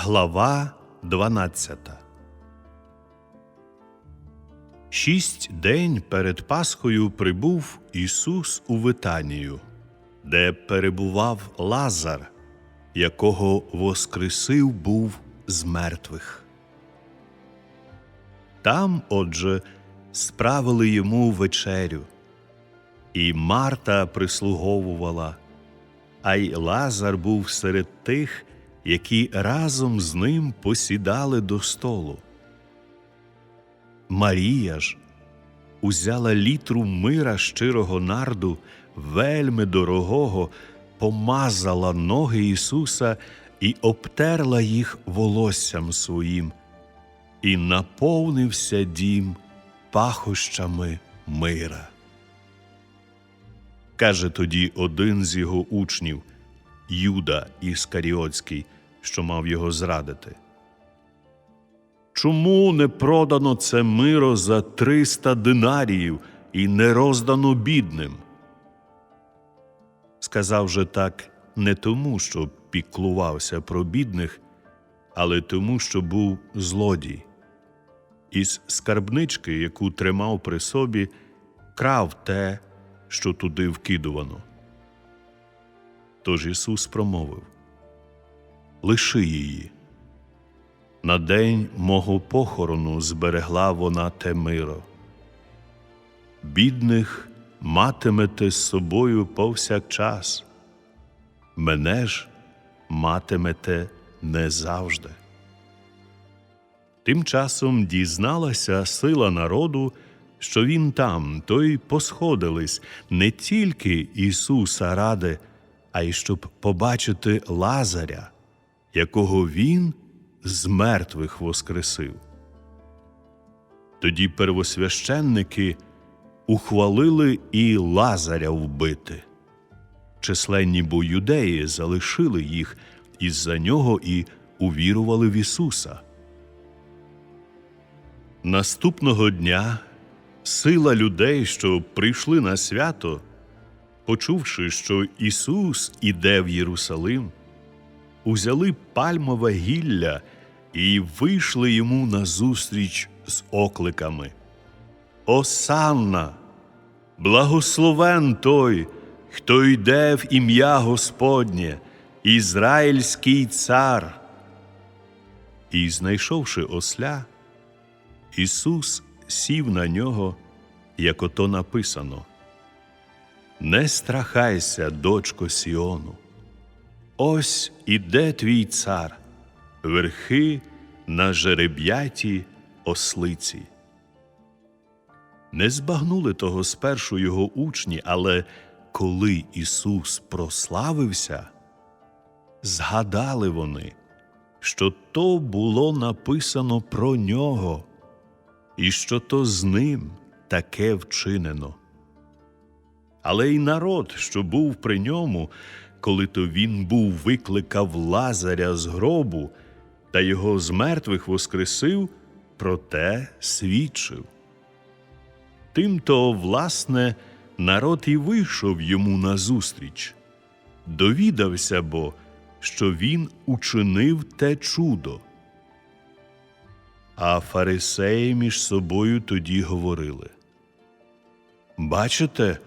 Глава 12 Шість день перед Пасхою прибув Ісус у Витанію, де перебував Лазар, якого воскресив був з мертвих. Там, отже, справили йому вечерю, і Марта прислуговувала, а й Лазар був серед тих, які разом з ним посідали до столу. Марія ж узяла літру мира щирого нарду, вельми дорогого, помазала ноги Ісуса і обтерла їх волоссям своїм, і наповнився дім пахощами мира. Каже тоді один з його учнів, Юда Іскаріотський, що мав його зрадити. Чому не продано це миро за триста динаріїв і не роздано бідним? Сказав же так не тому, що піклувався про бідних, але тому, що був злодій. Із скарбнички, яку тримав при собі, крав те, що туди вкидувано. Тож Ісус промовив Лиши її. На день мого похорону зберегла вона те миро. Бідних матимете з собою повсякчас, мене ж матимете не завжди. Тим часом дізналася сила народу, що він там, то й посходились не тільки Ісуса ради, а й щоб побачити Лазаря, якого він з мертвих воскресив. Тоді первосвященники ухвалили і Лазаря вбити. Численні бо юдеї залишили їх із-за нього і увірували в Ісуса. Наступного дня сила людей, що прийшли на свято, почувши, що Ісус іде в Єрусалим, узяли пальмове гілля і вийшли йому назустріч з окликами. Осанна, благословен той, хто йде в ім'я Господнє, Ізраїльський цар. І, знайшовши осля, Ісус сів на нього, як ото написано. Не страхайся, дочко Сіону. Ось іде твій цар, верхи на жереб'яті ослиці. Не збагнули того спершу його учні, але коли Ісус прославився, згадали вони, що то було написано про нього, і що то з ним таке вчинено. Але й народ, що був при ньому, коли то він був викликав Лазаря з гробу та його з мертвих воскресив, про те свідчив. Тимто, власне, народ і вийшов йому назустріч, довідався бо, що він учинив те чудо. А фарисеї між собою тоді говорили Бачите,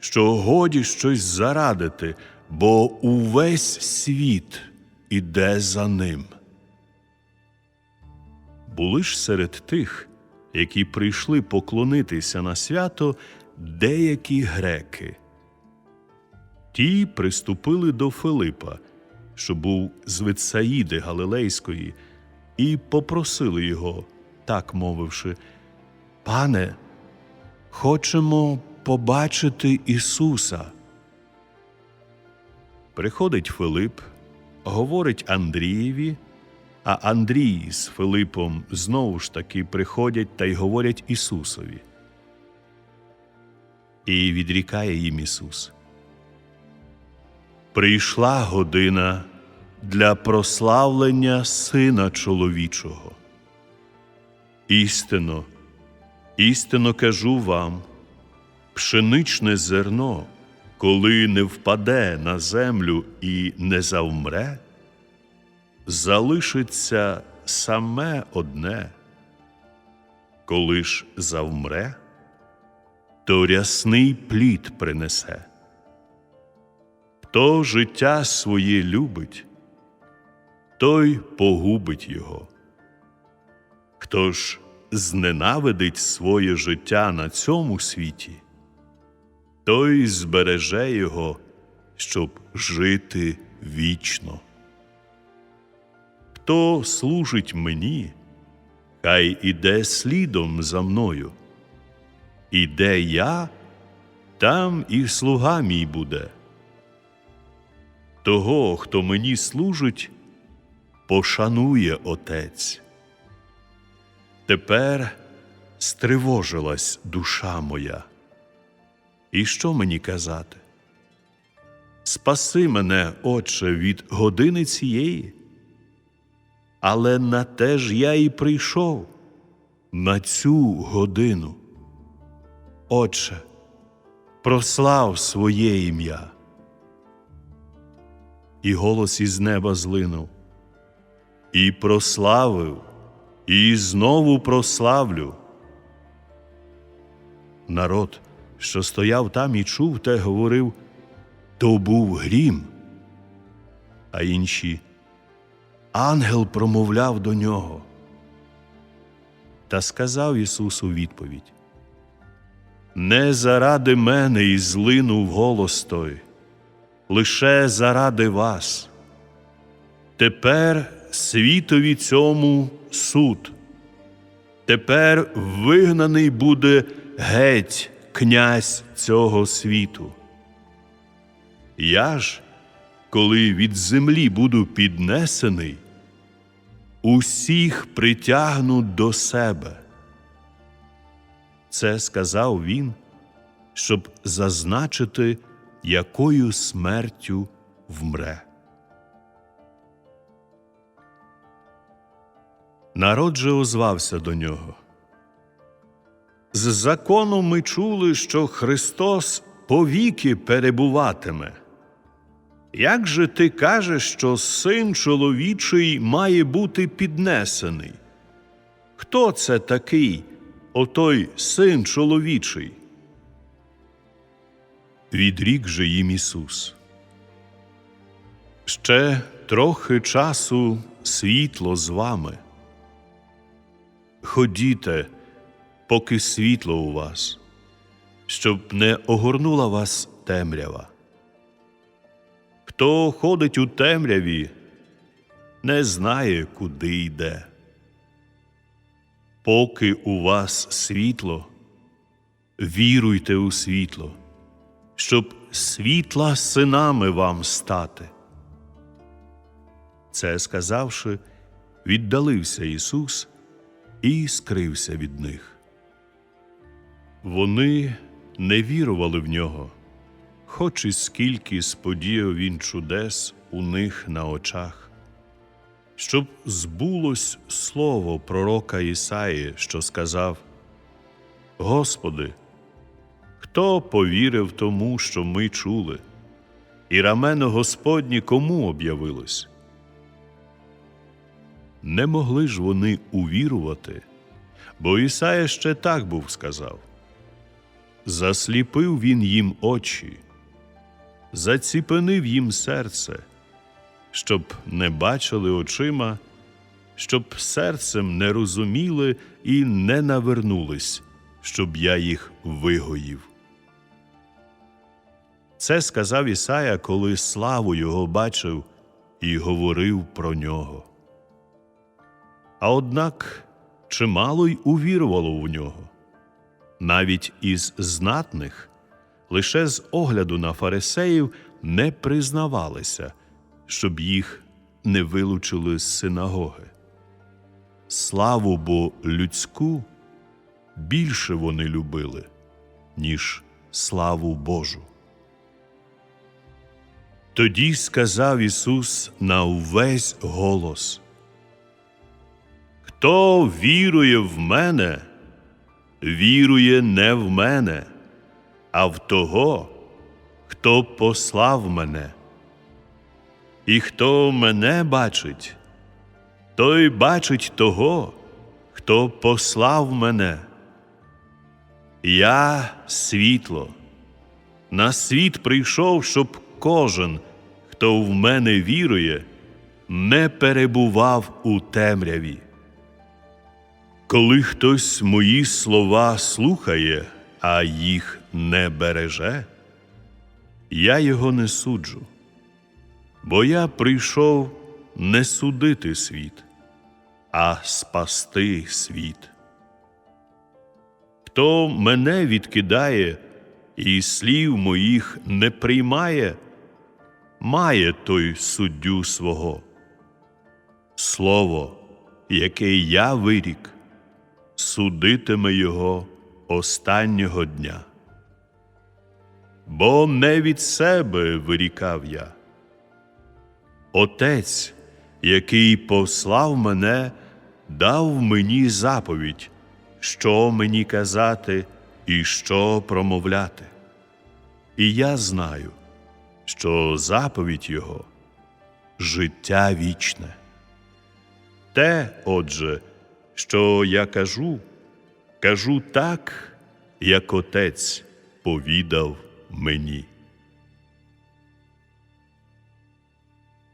що годі щось зарадити, бо увесь світ іде за ним. Були ж серед тих, які прийшли поклонитися на свято, деякі греки. Ті приступили до Филипа, що був з Витсаїди Галилейської, і попросили його, так мовивши, Пане, хочемо побачити Ісуса. Приходить Филип, говорить Андрієві, а Андрій з Филипом знову ж таки приходять та й говорять Ісусові. І відрікає їм Ісус. Прийшла година для прославлення Сина чоловічого. Істинно, істинно кажу вам, пшеничне зерно, коли не впаде на землю і не завмре, залишиться саме одне. Коли ж завмре, то рясний плід принесе. Хто життя своє любить, той погубить його. Хто ж зненавидить своє життя на цьому світі, той збереже його, щоб жити вічно. Хто служить мені, хай іде слідом за мною. І де я, там і слуга мій буде. Того, хто мені служить, пошанує Отець. Тепер стривожилась душа моя. І що мені казати? Спаси мене, Отче, від години цієї. Але на те ж я і прийшов, на цю годину. Отче, прослав своє ім'я. І голос із неба злинув, і прославив, і знову прославлю. Народ, що стояв там і чув, те говорив то був грім, а інші ангел промовляв до нього. Та сказав Ісус у відповідь Не заради мене і злинув голос той, лише заради вас. Тепер світові цьому суд. Тепер вигнаний буде геть князь цього світу. Я ж, коли від землі буду піднесений, усіх притягну до себе. Це сказав він, щоб зазначити, якою смертю вмре. Народ же озвався до нього. З закону ми чули, що Христос повіки перебуватиме. Як же ти кажеш, що син чоловічий має бути піднесений? Хто це такий, отой син чоловічий? Відрік же їм Ісус. Ще трохи часу світло з вами. Ходіте, поки світло у вас, щоб не огорнула вас темрява. Хто ходить у темряві, не знає, куди йде. Поки у вас світло, віруйте у світло, щоб світла синами вам стати. Це сказавши, віддалився Ісус і скрився від них. Вони не вірували в нього хоч і скільки сподіяв він чудес у них на очах, щоб збулось слово пророка Ісаї, що сказав: Господи, хто повірив тому, що ми чули, і рамено Господнє кому об'явилось? Не могли ж вони увірувати, бо Ісая ще так був сказав. Засліпив він їм очі заціпенив їм серце, щоб не бачили очима, щоб серцем не розуміли і не навернулись, щоб я їх вигоїв. Це сказав Ісая, коли славу його бачив і говорив про нього. А однак чимало й увірувало в нього, навіть із знатних лише з огляду на фарисеїв не признавалися, щоб їх не вилучили з синагоги. Славу бо людську більше вони любили, ніж славу Божу. Тоді сказав Ісус на увесь голос Хто вірує в мене, вірує не в мене а в того, хто послав мене. І хто мене бачить, той бачить того, хто послав мене. Я світло. На світ прийшов, щоб кожен, хто в мене вірує, не перебував у темряві. Коли хтось мої слова слухає, а їх не береже, я його не суджу, бо я прийшов не судити світ, а спасти світ. Хто мене відкидає і слів моїх не приймає, має той суддю свого. Слово, яке я вирік, судитиме його останнього дня. Бо не від себе вирікав я. Отець, який послав мене, дав мені заповідь, що мені казати і що промовляти. І я знаю, що заповідь Його життя вічне. Те, отже, що я кажу, кажу так, як Отець повідав мені.